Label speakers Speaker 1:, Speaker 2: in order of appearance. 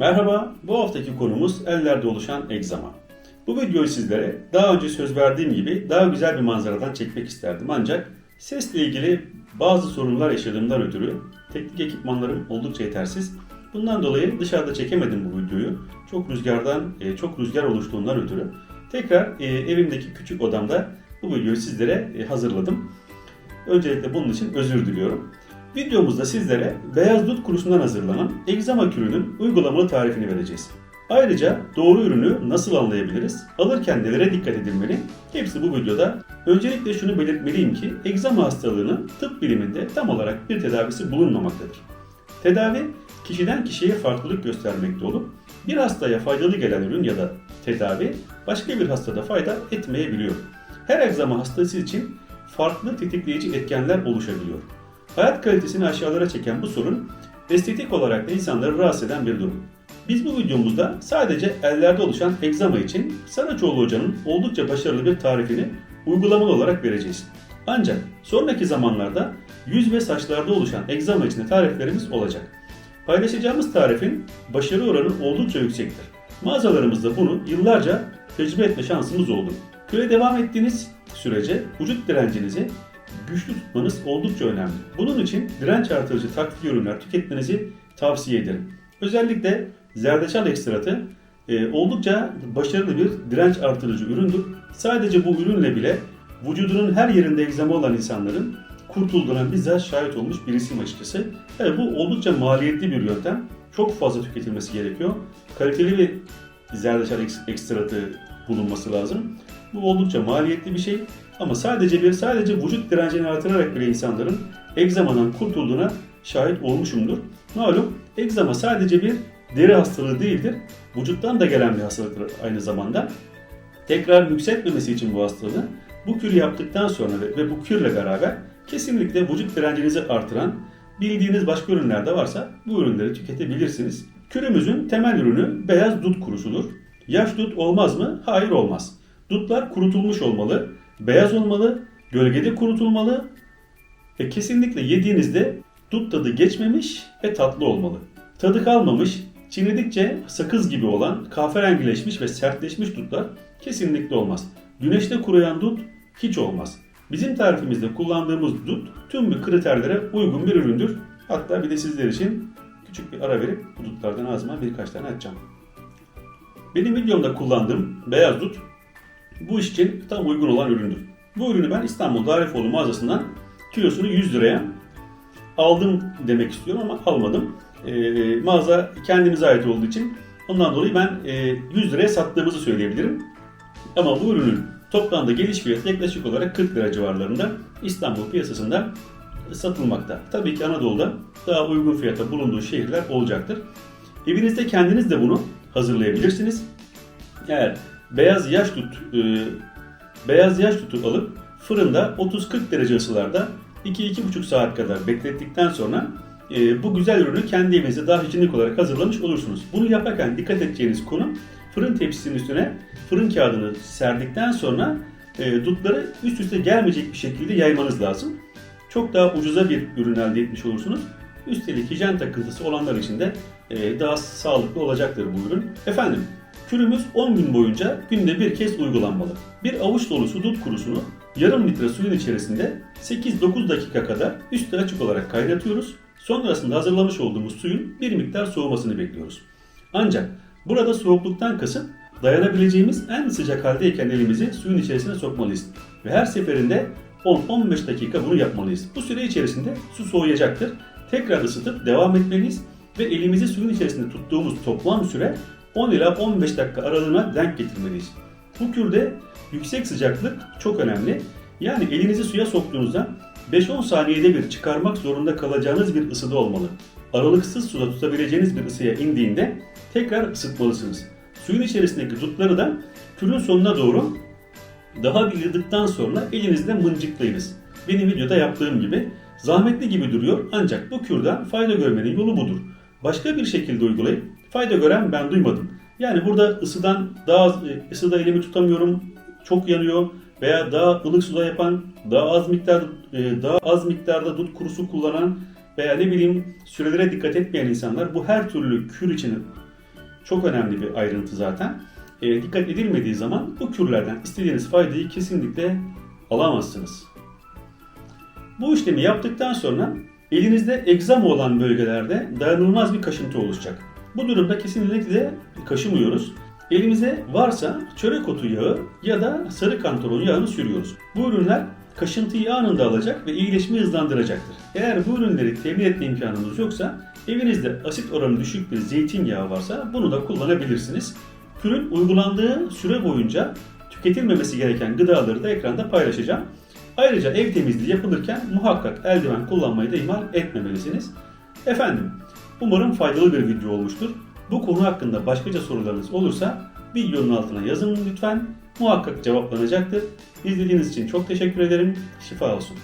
Speaker 1: Merhaba, bu haftaki konumuz ellerde oluşan egzama. Bu videoyu sizlere daha önce söz verdiğim gibi daha güzel bir manzaradan çekmek isterdim ancak sesle ilgili bazı sorunlar yaşadığımdan ötürü teknik ekipmanlarım oldukça yetersiz. Bundan dolayı dışarıda çekemedim bu videoyu. Çok rüzgardan, e, çok rüzgar oluştuğundan ötürü. Tekrar e, evimdeki küçük odamda bu videoyu sizlere e, hazırladım. Öncelikle bunun için özür diliyorum. Videomuzda sizlere beyaz dut kurusundan hazırlanan egzama kürünün uygulamalı tarifini vereceğiz. Ayrıca doğru ürünü nasıl anlayabiliriz? Alırken nelere dikkat edilmeli? Hepsi bu videoda. Öncelikle şunu belirtmeliyim ki egzama hastalığının tıp biliminde tam olarak bir tedavisi bulunmamaktadır. Tedavi kişiden kişiye farklılık göstermekte olup bir hastaya faydalı gelen ürün ya da tedavi başka bir hastada fayda etmeyebiliyor. Her egzama hastası için farklı tetikleyici etkenler oluşabiliyor. Hayat kalitesini aşağılara çeken bu sorun estetik olarak da insanları rahatsız eden bir durum. Biz bu videomuzda sadece ellerde oluşan egzama için Saraçoğlu Hoca'nın oldukça başarılı bir tarifini uygulamalı olarak vereceğiz. Ancak sonraki zamanlarda yüz ve saçlarda oluşan egzama için de tariflerimiz olacak. Paylaşacağımız tarifin başarı oranı oldukça yüksektir. Mağazalarımızda bunu yıllarca tecrübe etme şansımız oldu. Köye devam ettiğiniz sürece vücut direncinizi güçlü tutmanız oldukça önemli. Bunun için direnç artırıcı takviye ürünler tüketmenizi tavsiye ederim. Özellikle zerdeçal ekstratı e, oldukça başarılı bir direnç artırıcı üründür. Sadece bu ürünle bile vücudunun her yerinde egzama olan insanların kurtulduğuna bizzat şahit olmuş birisiyim açıkçası. Evet, bu oldukça maliyetli bir yöntem. Çok fazla tüketilmesi gerekiyor. Kaliteli bir zerdeçal ekstratı bulunması lazım. Bu oldukça maliyetli bir şey. Ama sadece bir sadece vücut direncini artırarak bile insanların egzamadan kurtulduğuna şahit olmuşumdur. Malum egzama sadece bir deri hastalığı değildir. Vücuttan da gelen bir hastalıktır aynı zamanda. Tekrar yükseltmemesi için bu hastalığı bu kürü yaptıktan sonra ve, ve bu kürle beraber kesinlikle vücut direncinizi artıran bildiğiniz başka ürünler de varsa bu ürünleri tüketebilirsiniz. Kürümüzün temel ürünü beyaz dut kurusudur. Yaş dut olmaz mı? Hayır olmaz. Dutlar kurutulmuş olmalı, beyaz olmalı, gölgede kurutulmalı ve kesinlikle yediğinizde dut tadı geçmemiş ve tatlı olmalı. Tadı kalmamış, çiğnedikçe sakız gibi olan kahverengileşmiş ve sertleşmiş dutlar kesinlikle olmaz. Güneşte kuruyan dut hiç olmaz. Bizim tarifimizde kullandığımız dut tüm bu kriterlere uygun bir üründür. Hatta bir de sizler için küçük bir ara verip bu dutlardan ağzıma birkaç tane atacağım. Benim videomda kullandığım beyaz dut bu iş için tam uygun olan üründür. Bu ürünü ben İstanbul Darifoğlu mağazasından kilosunu 100 liraya aldım demek istiyorum ama almadım. E, mağaza kendimize ait olduğu için ondan dolayı ben e, 100 liraya sattığımızı söyleyebilirim. Ama bu ürünün toplamda geliş fiyatı yaklaşık olarak 40 lira civarlarında İstanbul piyasasında satılmakta. Tabii ki Anadolu'da daha uygun fiyata bulunduğu şehirler olacaktır. Evinizde kendiniz de bunu hazırlayabilirsiniz. Eğer beyaz yaş tut e, beyaz yaş tutu alıp fırında 30-40 derece ısılarda 2-2,5 saat kadar beklettikten sonra e, bu güzel ürünü kendi evinizde daha hijyenik olarak hazırlamış olursunuz. Bunu yaparken dikkat edeceğiniz konu fırın tepsisinin üstüne fırın kağıdını serdikten sonra e, dutları üst üste gelmeyecek bir şekilde yaymanız lazım. Çok daha ucuza bir ürün elde etmiş olursunuz. Üstelik hijyen takıntısı olanlar için de e, daha sağlıklı olacaktır bu ürün. Efendim Kürümüz 10 gün boyunca günde bir kez uygulanmalı. Bir avuç dolusu dut kurusunu yarım litre suyun içerisinde 8-9 dakika kadar üstü açık olarak kaynatıyoruz. Sonrasında hazırlamış olduğumuz suyun bir miktar soğumasını bekliyoruz. Ancak burada soğukluktan kasıt dayanabileceğimiz en sıcak haldeyken elimizi suyun içerisine sokmalıyız. Ve her seferinde 10-15 dakika bunu yapmalıyız. Bu süre içerisinde su soğuyacaktır. Tekrar ısıtıp devam etmeliyiz ve elimizi suyun içerisinde tuttuğumuz toplam süre 10 ila 15 dakika aralığına denk getirmeliyiz. Bu kürde yüksek sıcaklık çok önemli. Yani elinizi suya soktuğunuzda 5-10 saniyede bir çıkarmak zorunda kalacağınız bir ısıda olmalı. Aralıksız suda tutabileceğiniz bir ısıya indiğinde tekrar ısıtmalısınız. Suyun içerisindeki dutları da kürün sonuna doğru daha bir yıldıktan sonra elinizle mıncıklayınız. Benim videoda yaptığım gibi zahmetli gibi duruyor ancak bu kürden fayda görmenin yolu budur. Başka bir şekilde uygulayıp fayda gören ben duymadım. Yani burada ısıdan daha az, ısıda elimi tutamıyorum, çok yanıyor veya daha ılık suda yapan, daha az miktar daha az miktarda dut kurusu kullanan veya ne bileyim sürelere dikkat etmeyen insanlar bu her türlü kür için çok önemli bir ayrıntı zaten. E, dikkat edilmediği zaman bu kürlerden istediğiniz faydayı kesinlikle alamazsınız. Bu işlemi yaptıktan sonra elinizde egzama olan bölgelerde dayanılmaz bir kaşıntı oluşacak. Bu durumda kesinlikle kaşımıyoruz. Elimize varsa çörek otu yağı ya da sarı kantaron yağını sürüyoruz. Bu ürünler kaşıntıyı anında alacak ve iyileşmeyi hızlandıracaktır. Eğer bu ürünleri temin etme imkanınız yoksa evinizde asit oranı düşük bir zeytinyağı varsa bunu da kullanabilirsiniz. Kürün uygulandığı süre boyunca tüketilmemesi gereken gıdaları da ekranda paylaşacağım. Ayrıca ev temizliği yapılırken muhakkak eldiven kullanmayı da ihmal etmemelisiniz. Efendim, umarım faydalı bir video olmuştur. Bu konu hakkında başkaca sorularınız olursa videonun altına yazın lütfen. Muhakkak cevaplanacaktır. İzlediğiniz için çok teşekkür ederim. Şifa olsun.